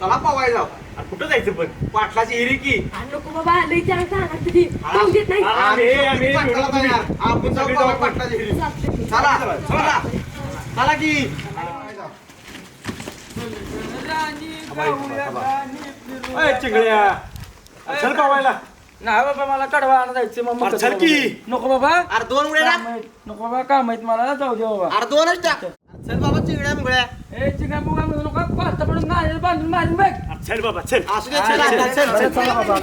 चला पवाय जाऊ आणि कुठं जायचं पण? पाटलाची हिरी की. नको बाबा लई नाही. आम्ही- आम्ही पाटलाला तयार. आपण जाऊ पवाय. पाटलाची हिरी. चला चला. चला. की. अय, चिंगळ्या चल पावायला. नाही बाबा मला कडवा आणा जायचं मग अरे चल की. नको बाबा. अरे दोन उड्या टाक. नको बाबा काम आहेत. मला जाऊ दे बाबा. अरे दोनच टाक. चल बाबा चिंगड्या मुगड्या ए चिकन बुगा म्हणू नका पाच पडून नाही बांधून मारून बघ. अरे चल बाबा चल. असू दे चल आता, चल चल. चला बाबा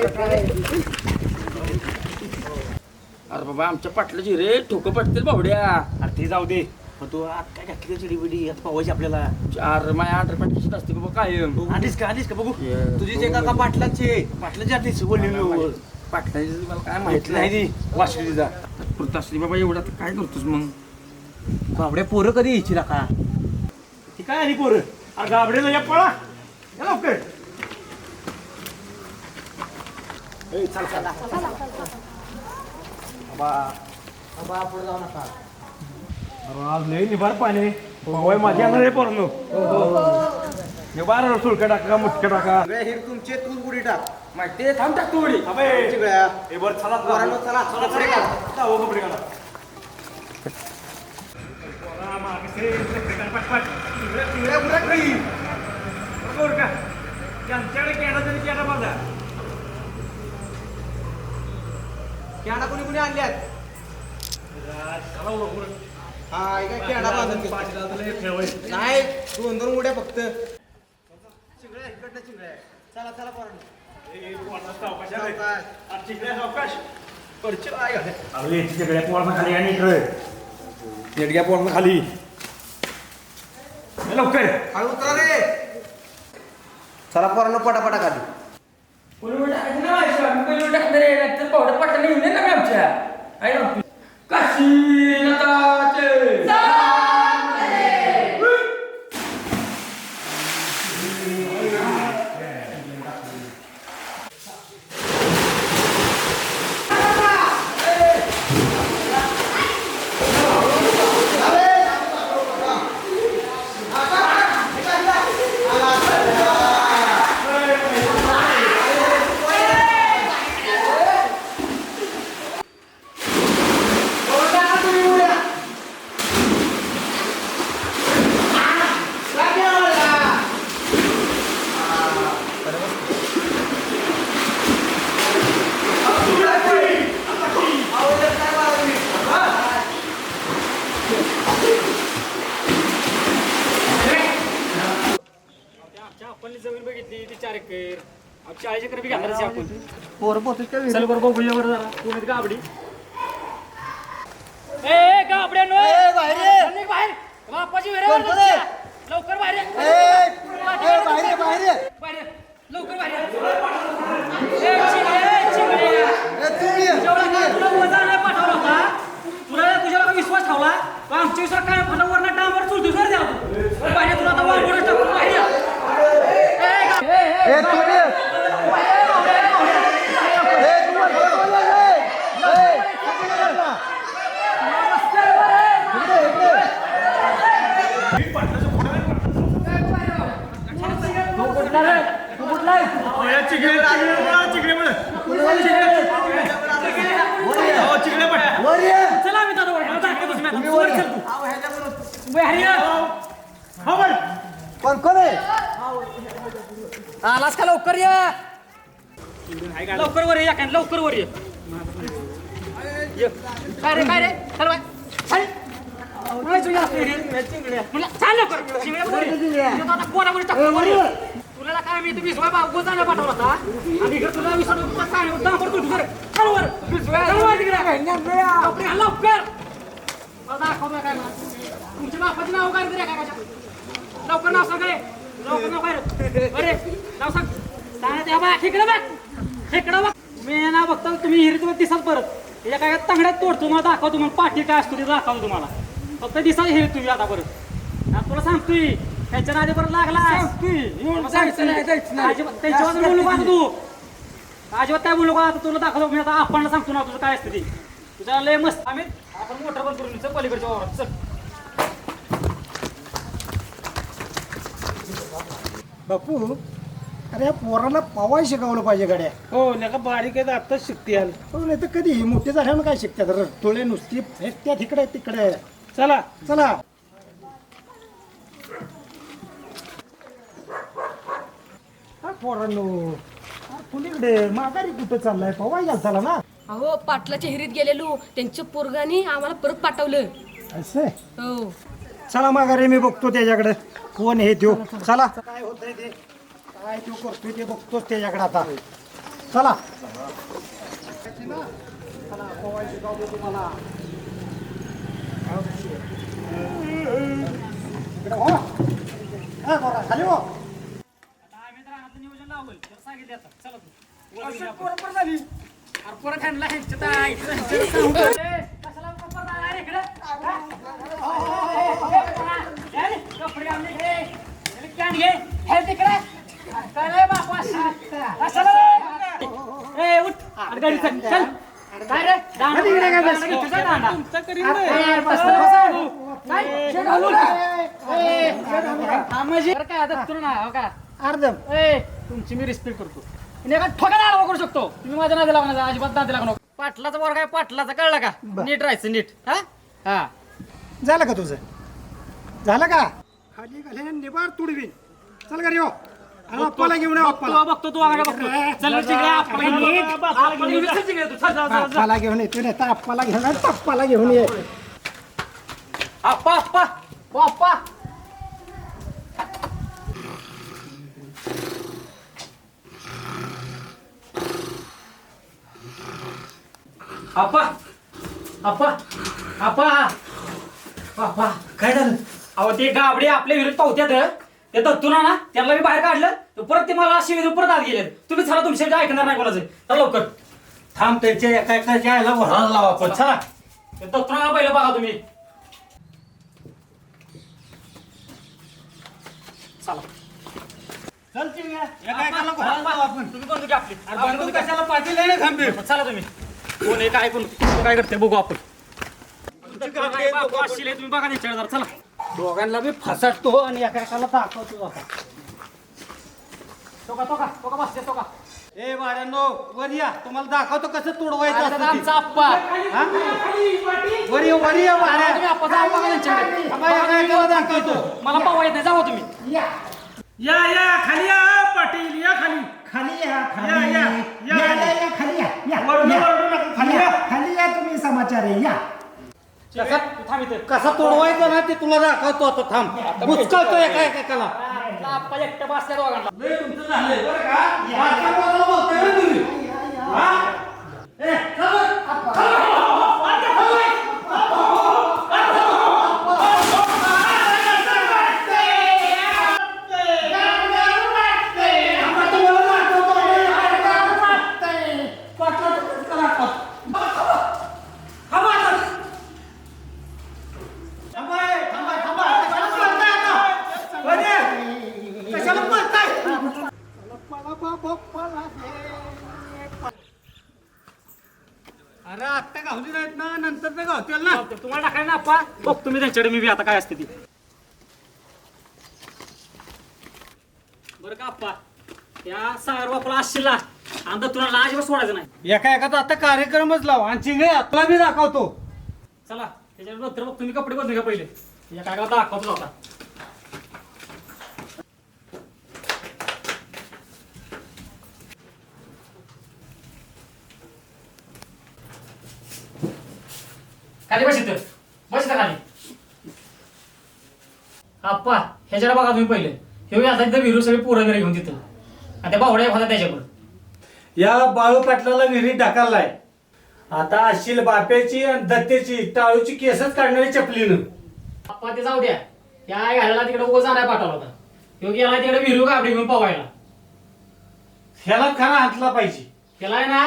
अरे बाबा आमच्या पाटलाची रे ठोकं पडतील बावड्या. अरे ते जाऊ दे. मग तू आज काय घातली चिडी बिडी आता पावायची आपल्याला. चार माझ्या आठ रुपयात किती असते बाबा कायम. आलीस का आलीस का बघू. तुझी जे काका पाटलाची पाटलाची आलीस बोलली पाटलाची. मला काय माहीत नाही नाही. वाशिलीचा पुरत असली बाबा एवढा तर काय करतोस मग? बाबड्या पोरं कधी यायची का ती काय आली पोरं? अरे गाबडे या पळा. या लवकर. ए, चल चल. पुढे जाऊ नका. अरे आज लय निभार पाणी. माझ्या अंगाला रे पोरांनो निभार सुळका टाका मुटका टाका. सगळ्या हिरी तुमचे तू उडी टाक. माहिती आहे, थांब टाक तू उडी अबे, चिंगड्या ए बर चला पोरांनो, चला, चला, कपडे चला. काढा. जा, हो, कपडे काढा. त्यांच्याकडे केला तरी केला माझा कॅडा कोणी कोणी आणल्यात. हा हे काय कॅडा ठेवायचं. नाही दोन दोन उड्या फक्त चिंगड्या इकडनं चिंगड्या चला चला ए, पोरांनो, सावकाश आहे. सावकाश. अरे, चिकल्या सावकाश. परची आहे? अरे, चिकल्या पोरांनो खाली आणि इकडे. चिकल्या पोरांनो खाली लवकर. हळू उतरा रे. चला पोरांनो पटापटा खाली. कोणी टाकायचं ना माझ्या टाकणार आहे नाहीतर पावडर येऊन ना आमच्या. आहे ना आपण जमीन बघितली ती चार एकर अब चाळीस एकर बी घेणारच आहे आपण पोरं पोहोचत काय चल बरं बघूया बरं जरा पुण्यात गाबडी ए गाबड्या नो ए, बाहेर ये. बाहेर बापाची वेळ कोण, कोण आहे? लवकर बाहेर ये. बाहेर बाहेर ये. बाहेर ये. लवकर बाहेर ये. ए, चिंगड्या, ए, चिंगड्या. तू ये जेवढा काय तुला वजा नाही पाठवला होता तुला तुझ्यावर विश्वास ठेवला पण आमच्या विश्वास काय फटावर डांबर चुलतोस बरं द्या तू. बाहेर ये, तुला आता वाळवूनच टाकू बाहेर ये. ए, गा- ए, ए, ए, तू ये. अरे, चिकल्या, चिकल्या पळा, चिकल्या पळा. हो, चिकल्या पळा. चला आम्ही जातो वर. मला दाखवतोच मी आता. तू वर चल तू. बाहेर ये. हो, बर. कोण कोण आहे? आलास का लवकर ये? लवकर वर ये या लवकर वर ये. काय रे काय रे? चल बाय. चल. तुला- ये. ये. काय मी तुम्ही विसवा बाबू जायला पाठवला होता आणि इकडे तुला काय दाखवतो तुझं चल वर. चल वर तिकडे. या, दाखवतो काय मला. तुमच्या बापाचं नाव काय रे काय काय लवकर नाव सांग रे. लवकर नाव काय अरे नाव सांग. सांग त्या बा ठेकडं बघ. ठेकडं बघ. मी ना बघता तुम्ही हिरीत दिसाल परत. त्याच्या काय तांगड्यात तोडतो मला दाखवतो मग पाठी काय असतो ते दाखवतो तुम्हाला. फक्त दिसाल हिरीत तुम्ही आता परत. तुला सांगतोय. त्याच्या नादी परत लागला जायचं नाही, जायचं नाही. त्याच्या बाजूला बोलू का तू? अजिबात काय बोलू का? आता तुला दाखवतो मी आता. आपण सांगतो ना तुझं काय असतं ते. तुझ्या लय मस्त. आम्ही आपण मोटर बंद करून चल पलीकडच्या वावरात. चल. बापू अरे या पोराला पवाय शिकवलं पाहिजे गाड्या. हो नका बारीक आहे आत्ताच शिकते हो नाही तर कधी मोठे झाल्यावर काय शिकतात? रटोळे नुसती फेकत्या तिकडे तिकडे. चला. चला. पोरांनो. हा, कुणीकडे माघारी कुठं चाललाय? पवाय चला ना? अहो पाटलाच्या हिरीत गेलेलो. त्यांच्या पोरगाने आम्हाला परत पाठवलं. असं? हो. चला माघारी मी बघतो त्याच्याकडे. कोण हे त्यो चला काय होतंय ते? काय त्यो करतोय ते बघतोच त्याच्याकडे आता. चला. चला, पोवाय शिकवतो तुम्हाला. इकडे हो. हा, पोरा, खाली हो. आम्ही तर रानातलं नियोजन लावलं आता चला तू बरोबर झाली अरे परत ह्यांना ह्यांच्या तर ऐकलं, ह्यांच्या सांगू. ए, कशाला परत आला रे इकडं? हा? ए, पोरा, घे रे, कपडे आणले घे. त्याला कॅन घे. हे तिकडे. काय रे बापू अशी? कशाला रे? ए, उठ. अरे गाडी चल, चल. काय रे? दांडा कधी इकडे काय दांडा बसतो? घेतोय का दांडा? तुमचं करीन ए, नाही. बस, बस. काय? शेड घालून. ए, हा, म्हणजे? बरं काय, आता तुला नाही, हो का? अर्धम ए तुमची मी रिस्पेक्ट करतो. आणि एका ठोकाला आडवा करू शकतो. तुम्ही माझ्या नादी लागणार अजिबात नादी लागणार पाटलाचा वर काय पाटलाचा कळलं का? नीट राहायचं नीट. हा? हा. झालं का तुझं? झालं का? खाली खाली निबार तुडवीन. चल घरी हो. आणि अप्पाला घेऊन ये अप्पाला बघतो तू आकडे बघतो. चल आपण आपण तू चल चल चल चल अप्पाला घेऊन येतो नाही तर अप्पाला घेऊन ये, घेऊन ये. आप्पा आप्पा. ओ आप्पा. आप्पा आप्पा आप्पा. आप्पा काय झालं? अहो ते गाबडे आपल्या विरुद्ध पावत्यात ते दत्तूना ना त्याला मी बाहेर काढलं. तर परत ते मला अशी विरुद्ध परत आत गेले तुम्ही चला तुमच्या ऐकणार नाही कोणाचं. चला लवकर. थांब त्यांच्या एका एकाच्या यायला वळायला लावा आपण. चला. ते दत्तूना पहिलं बघा तुम्ही. चला. चल चिंग्या. एका एकाला लावा आपण. तुम्ही आपली. अरे बंदूक कशाला पाटील आहे ना खांबे चला तुम्ही. कोण कोण कोण काय करते बघू आपण हे तुम्ही बघा जरा चला दोघांना मी फसटतो आणि एका एकाला दाखवतो आता बसते टोका ए वाड्यांनो वर या तुम्हाला दाखवतो कसं तोडवायचं असतं ते. आमचा आप्पा हा? वर ये वर ये वाड्या तुम्ही आप्पा जाऊ बघा त्यांच्याकडे थांबा, एका एकाला दाखवतो मला पावा येत नाही जाऊ तुम्ही या या खाली या पाटील या खाली खाली या या, खाली या, या या, या, या, खाली या या, वरडू, या. वरडू नका, खाली या, या. खाली या तुम्ही समाचार आहे या. कसा तू थांब इथं. कसा तोडवायचं ना ते तुला दाखवतो आता थांब. बुचकळतो एका एकाला. आपला आप्पा एकटं बसल्या दोघांना. लय तुमचं झालंय बरं का? बारक्या पोराला बोलतोय ना तुम्ही. हा? ए, चल. थांबा, ए, थांबा, थांबा. कशाला बोलताय आता? वर ये. कशाला बोलताय अरे आत्ता घावली नाहीत ना नंतर ते घावतील ना. तुम्हाला टाकाय ना आप्पा बघ तुम्ही त्यांच्याकडे मी बी आता काय असते ती. बरं का आप्पा त्या सागर बापाला असशीला आणि तुला अजिबात सोडायचं नाही. एका एकाचा आता कार्यक्रमच लाव. आणि चिंगळे आपला मी दाखवतो. चला त्याच्यानंतर बघ तुम्ही कपडे बदलून घ्या पहिले. या काय दाखवतो आता. खाली बस इथं. बस इथं खाली. आप्पा ह्याच्याला बघा तुम्ही पहिले. हे आता तिथं विरू सगळे पोरं वगैरे घेऊन तिथं. आणि त्या बावड्या होत्या त्याच्याकडे. या बाळू पाटलाला विहिरीत ढकललाय आता अशील बाप्याची आणि दत्तेची टाळूची केसच काढणारी चपलीनं. आप्पा ते जाऊ द्या. त्या घालायला तिकडे उगाच आणायला पाठवला होता. योगी याला तिकडे विरू गाबडी घेऊन पवायला. ह्याला खरा हातला पाहिजे. त्याला आहे ना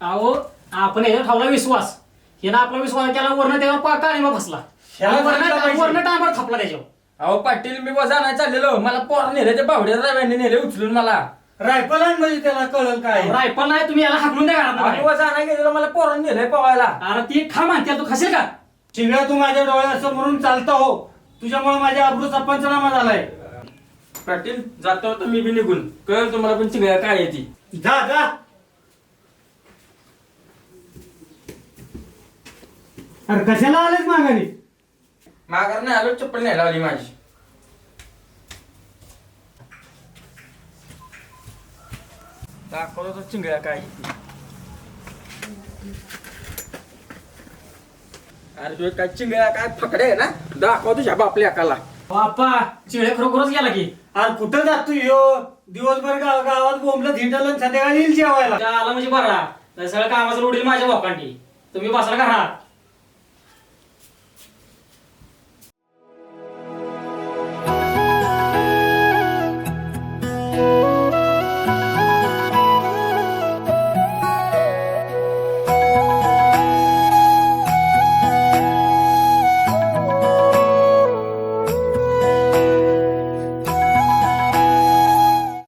अहो आपण याच्यावर ठेवला विश्वास. यानं आपला विश्वास केला वरण त्यावर पा- काळीमा फसला ह्याला वरण सांगितलं पाहिजे. वरण टांबर थापला त्याच्यावर. अहो पाटील मी वजा नाही चाललेलो. मला पोर नेले ते बावड्या राव्याने नेले उचलून मला. रायफल म्हणजे त्याला कळल काय? रायफल नाही तुम्ही याला हाकलून द्या घरात आणि बाहेर. वजा नाही गेलेलो मला पोरांनी नेले पवायला अरे ती खा म्हणते तू खाशील का? चिंगळ्या तू माझ्या डोळ्यासमोरून चालता हो. तुझ्यामुळे माझ्या अब्रूचा पंचनामा झालाय. पाटील जातो आता मी बी निघून. कळ तुम्हाला पण चिंगळ्या काय येते जा जा. अरे कशाला आलेच माघारी? माघार नाही आलो चप्पल नाही लावली माझी. दाखवतो तो चिंगळ्या काय. अरे तुझ्या काय चिंगळ्या काय फकडे आहे ना? दाखव तुझ्या बापल्या अकाला बाप्पा चिळे खरोखरच गेला की. अरे कुठं जातो ह्यो दिवसभर गाव गावात बोंबलं थिंडल आणि संध्याकाळी येईल जेवायला. त्या आला म्हणजे बरा. नाही सगळं कामाचं लोडील माझ्या भाकांटी तुम्ही बसाल घरात